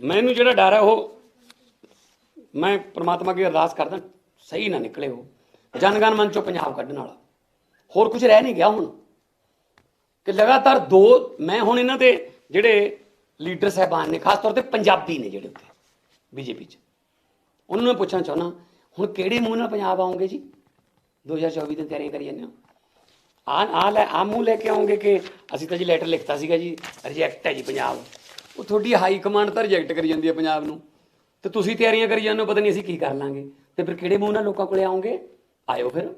ਮੈਨੂੰ ਜਿਹੜਾ ਡਰ ਹੈ ਉਹ ਮੈਂ ਪ੍ਰਮਾਤਮਾ ਅੱਗੇ ਅਰਦਾਸ ਕਰਦਾ, ਸਹੀ ਨਾ ਨਿਕਲੇ ਉਹ। ਜਨਗਣ ਮਨ ਚੋਂ ਪੰਜਾਬ ਕੱਢਣ ਵਾਲਾ। ਹੋਰ ਕੁਝ ਰਹਿ ਨਹੀਂ ਗਿਆ ਹੁਣ। ਕਿ ਲਗਾਤਾਰ ਦੋ, ਮੈਂ ਹੁਣ ਇਹਨਾਂ ਦੇ ਜਿਹੜੇ ਲੀਡਰ ਸਾਹਿਬਾਨ ਨੇ, ਖਾਸ ਤੌਰ ਤੇ ਪੰਜਾਬੀ ਨੇ ਜਿਹੜੇ ਉੱਤੇ ਬੀਜੇਪੀ 'ਚ। ਉਹਨਾਂ ਨੂੰ ਪੁੱਛਣਾ ਚਾਹੁੰਦਾ, ਹੁਣ ਕਿਹੜੇ ਮੂੰਹ ਨਾਲ ਪੰਜਾਬ ਆਉਂਗੇ ਜੀ? 2024 ਦੀਆਂ ਤਿਆਰੀਆਂ ਕਰੀ ਜਾਂਦੇ ਹੋ। ਆ ਆ ਲੈ ਆ ਮੂੰਹ ਲੈ ਕੇ ਆਉਂਗੇ ਕਿ ਅਸੀਂ ਤਾਂ ਜੀ ਲੈਟਰ ਲਿਖਤਾ ਸੀਗਾ ਜੀ ਰਿਜੈਕਟ ਹੈ ਜੀ ਪੰਜਾਬ। ਉਹ ਤੁਹਾਡੀ ਹਾਈ ਕਮਾਂਡ ਤਾਂ ਰਿਜੈਕਟ ਕਰੀ ਜਾਂਦੀ ਹੈ ਪੰਜਾਬ ਨੂੰ। ਤੇ ਤੁਸੀਂ ਤਿਆਰੀਆਂ ਕਰੀ ਜਾਂਦੇ ਹੋ, ਪਤਾ ਨਹੀਂ ਅਸੀਂ ਕੀ ਕਰ ਲਾਂਗੇ। ਤੇ ਫਿਰ ਕਿਹੜੇ ਮੂੰਹ ਨਾਲ ਲੋਕਾਂ ਕੋਲੇ ਆਉਂਗੇ ਆਇਓ ਫਿਰ।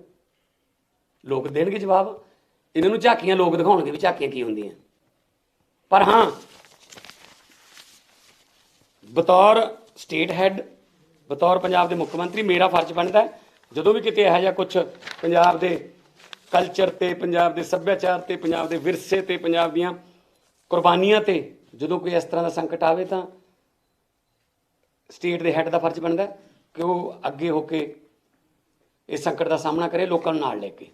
ਲੋਕ ਦੇਣਗੇ ਜਵਾਬ। ਇਹਨਾਂ ਨੂੰ ਝਾਕੀਆਂ ਲੋਕ ਦਿਖਾਉਣਗੇ ਵੀ ਝਾਕੀਆਂ ਕੀ ਹੁੰਦੀਆਂ। ਪਰ ਹਾਂ, ਬਤੌਰ ਸਟੇਟ ਹੈੱਡ ਬਤੌਰ ਪੰਜਾਬ ਦੇ ਮੁੱਖ ਮੰਤਰੀ ਮੇਰਾ ਫਰਜ਼ ਬਣਦਾ ਜਦੋਂ ਵੀ ਕਿਤੇ ਇਹੋ ਜਿਹਾ ਕੁਝ ਪੰਜਾਬ ਦੇ ਕਲਚਰ ਤੇ, ਪੰਜਾਬ ਦੇ ਸੱਭਿਆਚਾਰ ਤੇ, ਪੰਜਾਬ ਦੇ ਵਿਰਸੇ ਤੇ, ਪੰਜਾਬ ਦੀਆਂ ਕੁਰਬਾਨੀਆਂ ਤੇ ਜਦੋਂ ਕੋਈ ਇਸ ਤਰ੍ਹਾਂ ਦਾ ਸੰਕਟ ਆਵੇ ਤਾਂ ਸਟੇਟ ਦੇ ਹੈੱਡ ਦਾ ਫਰਜ਼ ਬਣਦਾ ਕਿ ਉਹ ਅੱਗੇ ਹੋ ਕੇ ਇਸ ਸੰਕਟ ਦਾ ਸਾਹਮਣਾ ਕਰੇ, ਲੋਕਾਂ ਨੂੰ ਨਾਲ ਲੈ ਕੇ।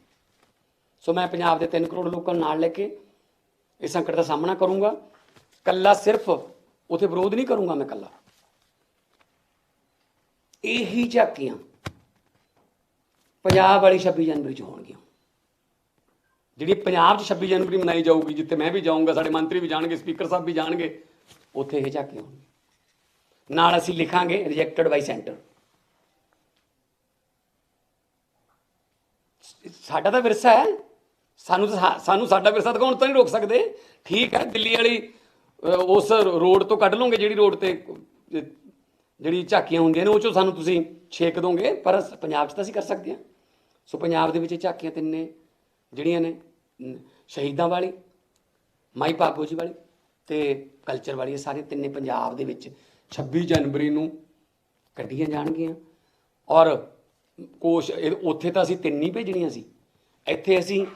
ਸੋ ਮੈਂ ਪੰਜਾਬ ਦੇ 3 ਕਰੋੜ ਲੋਕਾਂ ਨੂੰ ਨਾਲ ਲੈ ਕੇ ਇਸ ਸੰਕਟ ਦਾ ਸਾਹਮਣਾ ਕਰੂੰਗਾ। ਕੱਲਾ ਸਿਰਫ ਉਥੇ ਵਿਰੋਧ ਨਹੀਂ ਕਰੂੰਗਾ ਮੈਂ ਕੱਲਾ ਇਹੀ ਝਾਕੀਆਂ ਪੰਜਾਬ ਵਾਲੀ 26 ਜਨਵਰੀ ਚ ਹੋਣਗੀਆਂ। ਜਿਹੜੀ ਪੰਜਾਬ 'ਚ 26 ਜਨਵਰੀ ਮਨਾਈ ਜਾਊਗੀ, ਜਿੱਥੇ ਮੈਂ ਵੀ ਜਾਊਂਗਾ, ਸਾਡੇ ਮੰਤਰੀ ਵੀ ਜਾਣਗੇ, ਸਪੀਕਰ ਸਾਹਿਬ ਵੀ ਜਾਣਗੇ, ਉੱਥੇ ਇਹ ਝਾਕੀਆਂ ਹੋਣਗੀਆਂ ਨਾਲ ਅਸੀਂ ਲਿਖਾਂਗੇ ਰਿਜੈਕਟਡ ਬਾਈ ਸੈਂਟਰ ਸਾਡਾ ਤਾਂ ਵਿਰਸਾ ਹੈ। ਸਾਨੂੰ ਤਾਂ ਸਾਨੂੰ ਸਾਡਾ ਵਿਰਸਾ ਦਿਖਾਉਣ ਤੋਂ ਨਹੀਂ ਰੋਕ ਸਕਦੇ। ਠੀਕ ਹੈ, ਦਿੱਲੀ ਵਾਲੀ ਉਸ ਰੋਡ ਤੋਂ ਕੱਢ ਲਓਗੇ ਜਿਹੜੀ ਰੋਡ ਤੇ, ਜਿਹੜੀ ਝਾਕੀਆਂ ਹੁੰਦੀਆਂ ਨੇ, ਉਹ ਚੋਂ ਸਾਨੂੰ ਤੁਸੀਂ ਛੇਕ ਦੋਗੇ, ਪਰ ਪੰਜਾਬ 'ਚ ਤਾਂ ਅਸੀਂ ਕਰ ਸਕਦੇ ਹਾਂ। ਸੋ ਪੰਜਾਬ ਦੇ ਵਿੱਚ ਇਹ ਝਾਕੀਆਂ ਤਿੰਨੇ ਜਿਹੜੀਆਂ ਨੇ ਸ਼ਹੀਦਾਂ ਵਾਲੀ, ਮਾਈ ਭਾਗੋ ਜੀ ਵਾਲੀ ਤੇ ਕਲਚਰ ਵਾਲੀ ਇਹ ਸਾਰੇ ਤਿੰਨੇ ਪੰਜਾਬ ਦੇ ਵਿੱਚ 26 ਜਨਵਰੀ ਨੂੰ ਕੱਢੀਆਂ ਜਾਣਗੀਆਂ। ਔਰ ਕੋਸ਼, ਇਹ- ਉੱਥੇ ਤਾਂ ਅਸੀਂ ਤਿੰਨ ਹੀ ਭੇਜਣੀਆਂ ਸੀ। ਇੱਥੇ ਅਸੀਂ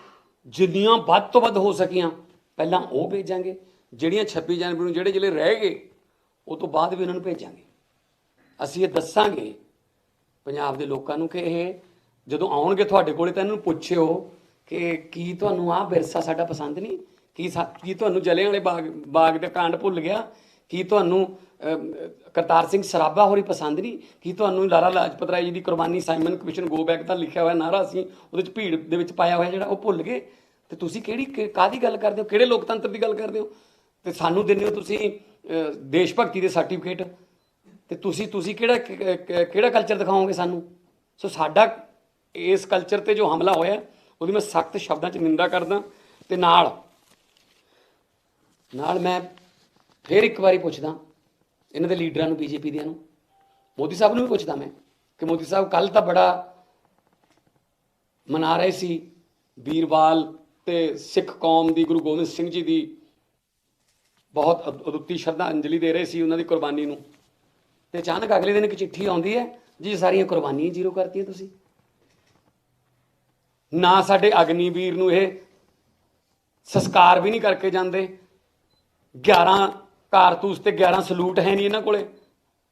ਜਿੰਨੀਆਂ ਵੱਧ ਤੋਂ ਵੱਧ ਹੋ ਸਕੀਆਂ, ਪਹਿਲਾਂ ਉਹ ਭੇਜਾਂਗੇ। ਜਿਹੜੀਆਂ 26 ਜਨਵਰੀ ਨੂੰ ਜਿਹੜੇ ਜ਼ਿਲ੍ਹੇ ਰਹਿ ਗਏ, ਉਹ ਤੋਂ ਬਾਅਦ ਵੀ ਉਹਨਾਂ ਨੂੰ ਭੇਜਾਂਗੇ। ਅਸੀਂ ਇਹ ਦੱਸਾਂਗੇ ਪੰਜਾਬ ਦੇ ਲੋਕਾਂ ਨੂੰ ਕਿ ਇਹ ਜਦੋਂ ਆਉਣਗੇ ਤੁਹਾਡੇ ਕੋਲੇ ਤਾਂ ਇਹਨਾਂ ਨੂੰ ਪੁੱਛਿਓ ਕਿ ਕੀ ਤੁਹਾਨੂੰ ਆਹ ਵਿਰਸਾ ਸਾਡਾ ਪਸੰਦ ਨਹੀਂ? ਕੀ ਸਾ- ਕੀ ਤੁਹਾਨੂੰ ਜਲਿਆਂ ਵਾਲੇ ਬਾਗ ਬਾਗ ਦਾ ਕਾਂਡ ਭੁੱਲ ਗਿਆ? ਕੀ ਤੁਹਾਨੂੰ ਕਰਤਾਰ ਸਿੰਘ ਸਰਾਭਾ ਹੋਰੀ ਪਸੰਦ ਨਹੀਂ? ਕੀ ਤੁਹਾਨੂੰ ਲਾਲਾ ਲਾਜਪਤ ਰਾਏ ਜੀ ਦੀ ਕੁਰਬਾਨੀ ਸਾਈਮਨ ਕਮਿਸ਼ਨ, ਗੋ ਬੈਕ ਦਾ ਲਿਖਿਆ ਹੋਇਆ ਨਾਰਾ ਅਸੀਂ ਉਹਦੇ ਚ ਭੀੜ ਦੇ ਵਿੱਚ ਪਾਇਆ ਹੋਇਆ ਜਿਹੜਾ ਉਹ ਭੁੱਲ ਗਏ? ਤੇ ਤੁਸੀਂ ਕਿਹੜੀ, ਕਿ- ਕਾਹਦੀ ਗੱਲ ਕਰਦੇ ਹੋ? ਕਿਹੜੇ ਲੋਕਤੰਤਰ ਦੀ ਗੱਲ ਕਰਦੇ ਹੋ? ਤੇ ਸਾਨੂੰ ਦਿੰਦੇ ਹੋ ਤੁਸੀਂ ਦੇਸ਼ ਭਗਤੀ ਦੇ ਸਰਟੀਫਿਕੇਟ। ਤੇ ਤੁਸੀਂ ਤੁਸੀਂ ਕਿਹੜਾ ਕਿਹੜਾ ਕਲਚਰ ਦਿਖਾਓਗੇ ਸਾਨੂੰ? ਸੋ ਸਾਡਾ ਇਸ ਕਲਚਰ ਤੇ ਜੋ ਹਮਲਾ ਹੋਇਆ ਉਹਦੀ ਮੈਂ ਸਖਤ ਸ਼ਬਦਾਂ 'ਚ ਨਿੰਦਾ ਕਰਦਾ ਤੇ ਨਾਲ ਨਾਲ ਮੈਂ ਫੇਰ ਇੱਕ ਵਾਰੀ ਪੁੱਛਦਾ ਇਹਨਾਂ ਦੇ ਲੀਡਰਾਂ ਨੂੰ, ਬੀਜੇਪੀ ਦਿਆਂ ਨੂੰ, ਮੋਦੀ ਸਾਹਿਬ ਨੂੰ ਵੀ ਪੁੱਛਦਾ ਮੈਂ ਕਿ ਮੋਦੀ ਸਾਹਿਬ ਕੱਲ ਤਾਂ ਬੜਾ ਮਨਾ ਰਹੇ ਸੀ ਵੀਰਵਾਲ ਤੇ ਸਿੱਖ ਕੌਮ ਦੀ, ਗੁਰੂ ਗੋਬਿੰਦ ਸਿੰਘ ਜੀ ਦੀ ਬਹੁਤ ਅਦੁੱਤੀ ਸ਼ਰਧਾਂਜਲੀ ਦੇ ਰਹੇ ਸੀ ਉਹਨਾਂ ਦੀ ਕੁਰਬਾਨੀ ਨੂੰ। ਤੇ ਅਚਾਨਕ ਅਗਲੇ ਦਿਨ ਇੱਕ ਚਿੱਠੀ ਆਉਂਦੀ ਹੈ, ਜੀ ਸਾਰੀਆਂ ਕੁਰਬਾਨੀਆਂ ਜ਼ੀਰੋ ਕਰਤੀਆਂ ਤੁਸੀਂ। ਨਾ ਸਾਡੇ ਅਗਨੀਵੀਰ ਨੂੰ ਇਹ ਸੰਸਕਾਰ ਵੀ ਨਹੀਂ ਕਰਕੇ ਜਾਂਦੇ। 11 ਕਾਰਤੂਸ ਤੇ 11 ਸਲੂਟ ਹੈ ਨਹੀਂ ਇਹਨਾਂ ਕੋਲੇ।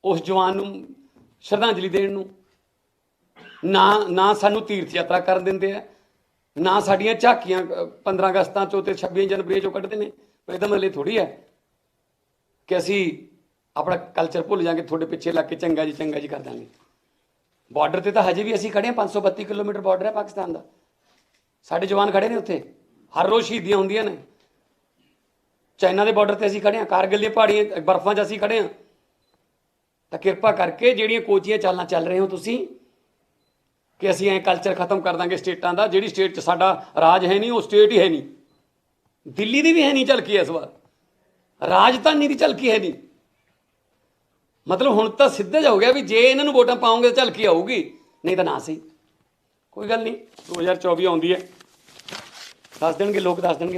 ਉਸ ਜਵਾਨ ਨੂੰ ਸ਼ਰਧਾਂਜਲੀ ਦੇਣ ਨੂੰ। ਨਾ ਨਾ ਸਾਨੂੰ ਤੀਰਥ ਯਾਤਰਾ ਕਰਨ ਦਿੰਦੇ ਆ। ਨਾ ਸਾਡੀਆਂ ਝਾਕੀਆਂ ਅ, 15 ਅਗਸਤਾਂ ਚੋਂ ਤੇ 26 ਜਨਵਰੀ ਚੋਂ ਕੱਢਦੇ ਨੇ। ਪਰ ਇਹਦਾ ਮਤਲਬ ਥੋੜੀ ਹੈ ਕਿ ਅਸੀਂ ਆਪਣਾ ਕਲਚਰ ਭੁੱਲ ਜਾਾਂਗੇ ਤੁਹਾਡੇ ਪਿੱਛੇ ਲੱਗ ਕੇ ਚੰਗਾ ਜੀ ਚੰਗਾ ਜੀ ਕਰ ਦਾਂਗੇ। ਬਾਰਡਰ ਤੇ ਤਾਂ ਹਜੇ ਵੀ ਅਸੀਂ ਖੜੇ ਹਾਂ 532 ਕਿਲੋਮੀਟਰ ਬਾਰਡਰ ਹੈ ਪਾਕਿਸਤਾਨ ਦਾ। ਸਾਡੇ ਜਵਾਨ ਖੜੇ ਨੇ ਉੱਥੇ। ਹਰ ਰੋਜ਼ ਸ਼ਹੀਦੀਆਂ ਹੁੰਦੀਆਂ ਨੇ। ਚਾਈਨਾ ਦੇ ਬਾਰਡਰ ਤੇ ਅਸੀਂ ਖੜੇ ਹਾਂ, ਕਾਰਗਿਲ ਦੀਆਂ ਪਹਾੜੀਆਂ, ਬਰਫ਼ਾਂ 'ਚ ਅਸੀਂ ਖੜੇ ਹਾਂ। ਤਾਂ ਕਿਰਪਾ ਕਰਕੇ ਜਿਹੜੀਆਂ ਕੋਚੀਆਂ ਚਾਲਾਂ ਚੱਲ ਰਹੇ ਹੋ ਤੁਸੀਂ, ਕਿ ਅਸੀਂ ਐ ਕਲਚਰ ਖਤਮ ਕਰ ਦਾਂਗੇ ਸਟੇਟਾਂ ਦਾ। ਜਿਹੜੀ ਸਟੇਟ 'ਚ ਸਾਡਾ ਰਾਜ ਹੈ ਨਹੀਂ, ਉਹ ਸਟੇਟ ਹੀ ਹੈ ਨਹੀਂ। ਦਿੱਲੀ ਦੀ ਵੀ ਹੈ ਨਹੀਂ ਝਲਕੀ ਇਸ ਵਾਰ। ਰਾਜਧਾਨੀ ਦੀ ਝਲਕੀ ਹੈ ਨਹੀਂ। ਮਤਲਬ ਹੁਣ ਤਾਂ ਸਿੱਧਾ ਜਾ ਹੋ ਗਿਆ ਵੀ ਜੇ ਇਹਨਾਂ ਨੂੰ ਵੋਟਾਂ ਪਾਉਂਗੇ ਤਾਂ ਝਲਕੀ ਆਊਗੀ। ਨਹੀਂ ਤਾਂ ਨਾ ਸਹੀ। ਕੋਈ ਗੱਲ ਨਹੀਂ। 2024 ਆਉਂਦੀ ਹੈ। ਦੱਸ ਦੇਣਗੇ ਲੋਕ ਦੱਸ ਦੇਣਗੇ।